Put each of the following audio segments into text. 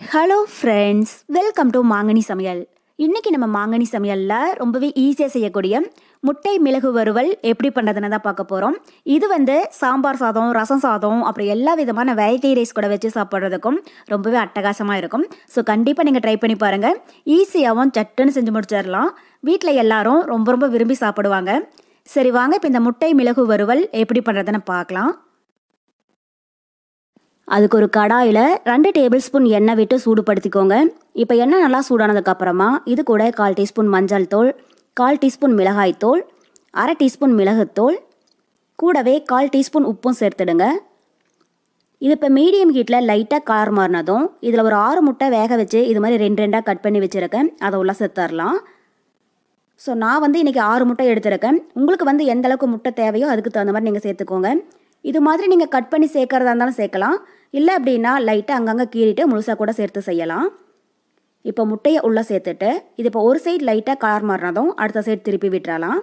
Hello friends welcome to மாங்கனி சமையல் இன்றைக்கி நம்ம மாங்கனி சமையலில் ரொம்பவே ஈஸியாக செய்யக்கூடிய முட்டை மிளகு வறுவல் எப்படி பண்ணுறதுன்னு தான் பார்க்க போகிறோம் இது வந்து சாம்பார் சாதம் ரசம் சாதம் அப்புறம் எல்லா விதமான வெரைட்டி ரைஸ் கூட வச்சு சாப்பிட்றதுக்கும் ரொம்பவே அட்டகாசமாக இருக்கும். ஸோ கண்டிப்பாக நீங்கள் ட்ரை பண்ணி பாருங்கள் ஈஸியாகவும் சட்டுன்னு செஞ்சு முடிச்சிடலாம். வீட்டில் எல்லாரும் ரொம்ப ரொம்ப விரும்பி சாப்பிடுவாங்க. சரி வாங்க இப்போ இந்த முட்டை மிளகு வறுவல் எப்படி பண்ணுறதுன்னு பார்க்கலாம். அதுக்கு ஒரு கடாயில் ரெண்டு டேபிள் ஸ்பூன் எண்ணெய் விட்டு சூடுபடுத்திக்கோங்க. இப்போ எண்ணெய் நல்லா சூடானதுக்கப்புறமா இது கூட கால் டீஸ்பூன் மஞ்சள் தூள் கால் டீஸ்பூன் மிளகாய் தூள் அரை டீஸ்பூன் மிளகுத்தூள் கூடவே கால் டீஸ்பூன் உப்பும் சேர்த்துடுங்க. இது இப்போ மீடியம் ஹீட்டில் லைட்டாக கலர் மாறினதும் இதில் ஒரு ஆறு முட்டை வேக வச்சு இது மாதிரி ரெண்டு ரெண்டாக கட் பண்ணி வச்சுருக்கேன். அதை உள்ள சேர்த்துடலாம் ஸோ நான் வந்து இன்றைக்கி ஆறு முட்டை எடுத்திருக்கேன். உங்களுக்கு வந்து எந்த அளவுக்கு முட்டை தேவையோ அதுக்கு தகுந்த மாதிரி நீங்கள் சேர்த்துக்கோங்க. இது மாதிரி நீங்கள் கட் பண்ணி சேர்க்கறதா இருந்தாலும் சேர்க்கலாம். இல்லை அப்படின்னா லைட்டாக அங்கங்கே கீறிட்டு முழுசாக கூட சேர்த்து செய்யலாம். இப்போ முட்டையை உள்ளே சேர்த்துட்டு இது இப்போ ஒரு சைடு லைட்டாக கலர் மாறினதும் அடுத்த சைடு திருப்பி விட்டுறலாம்.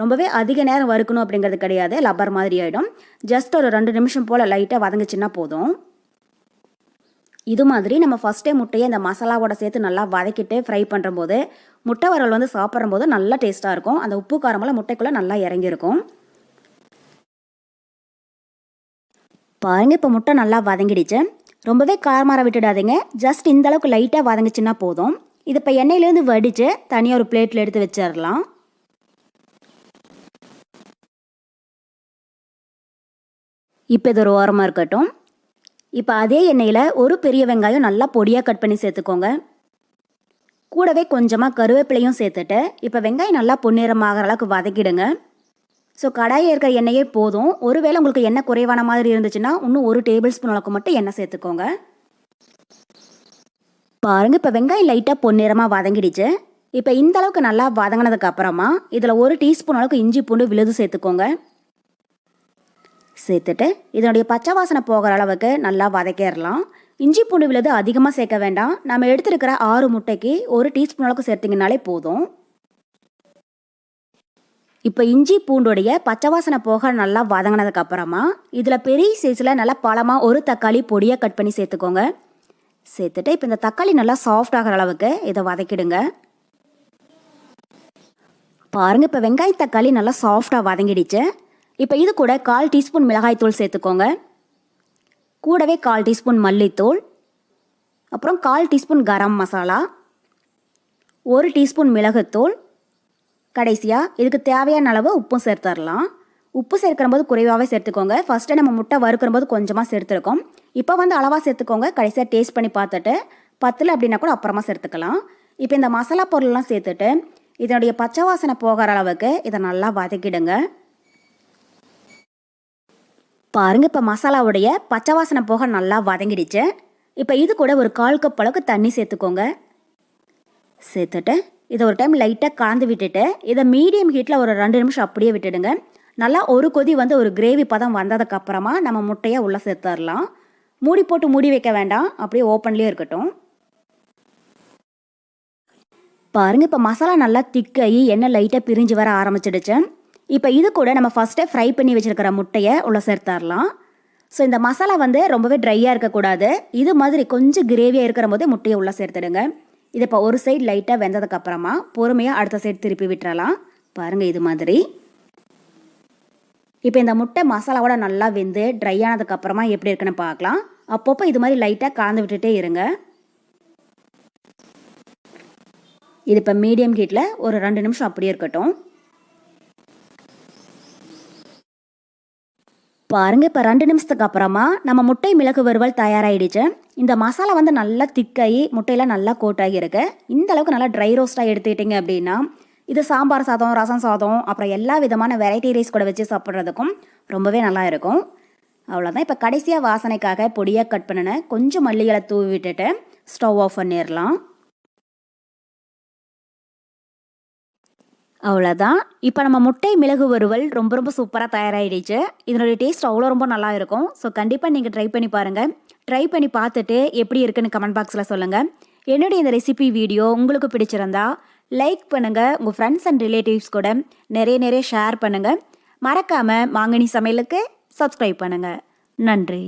ரொம்பவே அதிக நேரம் வறுக்கணும் அப்படிங்கிறது கிடையாது. லப்பர் மாதிரி ஆகிடும் ஜஸ்ட் ஒரு ரெண்டு நிமிஷம் போல் லைட்டாக வதங்குச்சுன்னா போதும். இது மாதிரி நம்ம ஃபஸ்ட்டே முட்டையை இந்த மசாலாவோட சேர்த்து நல்லா வதக்கிட்டு ஃப்ரை பண்ணுறம்போது முட்டை வரல் வந்து சாப்பிட்றம்போது நல்லா டேஸ்ட்டாக இருக்கும். அந்த உப்பு காரமெல்லாம் முட்டைக்குள்ளே நல்லா இறங்கியிருக்கும். பாருங்க இப்போ முட்டை நல்லா வதங்கிடுச்சு. ரொம்பவே காரமாற விட்டுடாதீங்க. ஜஸ்ட் இந்த அளவுக்கு லைட்டாக வதங்கிச்சுன்னா போதும். இது இப்போ எண்ணெயிலேருந்து வடித்து தனியாக ஒரு பிளேட்டில் எடுத்து வச்சிடலாம். இப்போ இது ஒரு ஓரமாக இருக்கட்டும். இப்போ அதே எண்ணெயில் ஒரு பெரிய வெங்காயம் நல்லா பொடியாக கட் பண்ணி சேர்த்துக்கோங்க. கூடவே கொஞ்சமாக கருவேப்பிலையும் சேர்த்துட்டு இப்போ வெங்காயம் நல்லா பொன்னிறமாகற அளவுக்கு வதக்கிடுங்க. ஸோ கடாயில் இருக்கிற எண்ணெயே போதும். ஒருவேளை உங்களுக்கு எண்ணெய் குறைவான மாதிரி இருந்துச்சுன்னா இன்னும் ஒரு டேபிள் ஸ்பூன் அளவுக்கு மட்டும் எண்ணெய் சேர்த்துக்கோங்க. பாருங்க இப்போ வெங்காயம் லைட்டாக பொன்னிறமாக வதங்கிடுச்சு. இப்போ இந்த அளவுக்கு நல்லா வதங்கினதுக்கு அப்புறமா இதில் ஒரு டீஸ்பூன் அளவுக்கு இஞ்சி பூண்டு விழுது சேர்த்துக்கோங்க. சேர்த்துட்டு இதனுடைய பச்சை வாசனை போகிற அளவுக்கு நல்லா வதக்கிடலாம். இஞ்சி பூண்டு விழுது அதிகமாக சேர்க்க வேண்டாம். நம்ம எடுத்துருக்கிற ஆறு முட்டைக்கு ஒரு டீஸ்பூன் அளவுக்கு சேர்த்திங்கனாலே போதும். இப்போ இஞ்சி பூண்டுடைய பச்சை வாசனை போக நல்லா வதங்கினதுக்கு அப்புறமா இதில் பெரிய சைஸில் நல்லா பழமாக ஒரு தக்காளி பொடியாக கட் பண்ணி சேர்த்துக்கோங்க. சேர்த்துட்டு இப்போ இந்த தக்காளி நல்லா சாஃப்ட் ஆகிற அளவுக்கு இதை வதக்கிடுங்க. பாருங்க இப்போ வெங்காய தக்காளி நல்லா சாஃப்டாக வதங்கிடுச்சு. இப்போ இது கூட கால் டீஸ்பூன் மிளகாய்த்தூள் சேர்த்துக்கோங்க. கூடவே கால் டீஸ்பூன் மல்லித்தூள். அப்புறம் கால் டீஸ்பூன் கரம் மசாலா. ஒரு டீஸ்பூன் மிளகுத்தூள். கடைசியாக இதுக்கு தேவையான அளவு உப்பும் சேர்த்துடலாம் உப்பு சேர்க்கிற போது குறைவாகவே சேர்த்துக்கோங்க ஃபஸ்ட்டு நம்ம முட்டை வறுக்கிற போது கொஞ்சமாக சேர்த்துருக்கோம். இப்போ வந்து அளவாக சேர்த்துக்கோங்க. கடைசியாக டேஸ்ட் பண்ணி பார்த்துட்டு பத்தில் அப்படின்னா கூட அப்புறமா சேர்த்துக்கலாம். இப்போ இந்த மசாலா பொருள்லாம் சேர்த்துட்டு இதனுடைய பச்சை வாசனை போகிற அளவுக்கு இதை நல்லா வதக்கிடுங்க. பாருங்க இப்போ மசாலாவுடைய பச்சை வாசனை போக நல்லா வதங்கிடுச்சு. இப்போ இது கூட ஒரு கால் கப் அளவுக்கு தண்ணி சேர்த்துக்கோங்க. சேர்த்துட்டு இதை ஒரு டைம் லைட்டாக கலந்து விட்டுட்டு இதை மீடியம் ஹீட்டில் ஒரு ரெண்டு நிமிஷம் அப்படியே விட்டுடுங்க. நல்லா ஒரு கொதி வந்து ஒரு கிரேவி பதம் வந்ததுக்கப்புறமா நம்ம முட்டையை உள்ளே சேர்த்துடலாம். மூடி போட்டு மூடி வைக்க வேண்டாம். அப்படியே ஓப்பன்லேயே இருக்கட்டும். பாருங்க இப்போ மசாலா நல்லா திக்காகி எண்ணெய் லைட்டாக பிரிஞ்சு வர ஆரம்பிச்சிடுச்சு. இப்போ இது கூட நம்ம ஃபஸ்ட்டே ஃப்ரை பண்ணி வச்சுருக்கிற முட்டையை உள்ளே சேர்த்துடலாம். ஸோ இந்த மசாலா வந்து ரொம்பவே ட்ரையாக இருக்கக்கூடாது. இது மாதிரி கொஞ்சம் கிரேவியாக இருக்கிற போதே முட்டையை உள்ளே சேர்த்துடுங்க. இது இப்போ ஒரு சைடு லைட்டாக வெந்ததுக்கப்புறமா பொறுமையாக அடுத்த சைடு திருப்பி விட்டுறலாம். பாருங்கள் இது மாதிரி. இப்போ இந்த முட்டை மசாலாவோட நல்லா வெந்து ட்ரை ஆனதுக்கப்புறமா எப்படி இருக்குன்னு பார்க்கலாம். அப்பப்போ இது மாதிரி லைட்டாக கலந்து விட்டுட்டே இருங்க. இது இப்போ மீடியம் ஹீட்டில் ஒரு ரெண்டு நிமிஷம் அப்படியே இருக்கட்டும். பாருங்க இப்போ ரெண்டு நிமிஷத்துக்கு அப்புறமா நம்ம முட்டை மிளகு வறுவல் தயாராகிடுச்சு இந்த மசாலா வந்து நல்லா திக்காகி முட்டையெல்லாம் நல்லா கோட்டாகி இருக்கு. இந்த அளவுக்கு நல்லா ட்ரை ரோஸ்ட்டாக எடுத்துக்கிட்டிங்க அப்படின்னா இது சாம்பார் சாதம் ரசம் சாதம் அப்புறம் எல்லா விதமான வெரைட்டி ரைஸ் கூட வச்சு சாப்பிட்றதுக்கும் ரொம்பவே நல்லா இருக்கும். அவ்வளோதான் இப்போ கடைசியாக வாசனைக்காக பொடியாக கட் பண்ணினேன் கொஞ்சம் மல்லிகளை தூவி விட்டுட்டு ஸ்டவ் ஆஃப் பண்ணிடலாம். அவ்வளோதான் இப்போ நம்ம முட்டை மிளகு வறுவல் ரொம்ப ரொம்ப சூப்பராக தயாராகிடுச்சு இதனுடைய டேஸ்ட் அவ்வளோ ரொம்ப நல்லா இருக்கும் ஸோ கண்டிப்பாக நீங்கள் ட்ரை பண்ணி பாருங்கள் ட்ரை பண்ணி பார்த்துட்டு எப்படி இருக்குன்னு கமெண்ட் பாக்ஸில் சொல்லுங்கள் என்னுடைய இந்த ரெசிபி வீடியோ உங்களுக்கு பிடிச்சிருந்தா லைக் பண்ணுங்கள் உங்கள் ஃப்ரெண்ட்ஸ் அண்ட் ரிலேட்டிவ்ஸ் கூட நிறைய நிறைய ஷேர் பண்ணுங்கள் மறக்காமல் மாங்கனி சமையலுக்கு சப்ஸ்கிரைப் பண்ணுங்கள் நன்றி.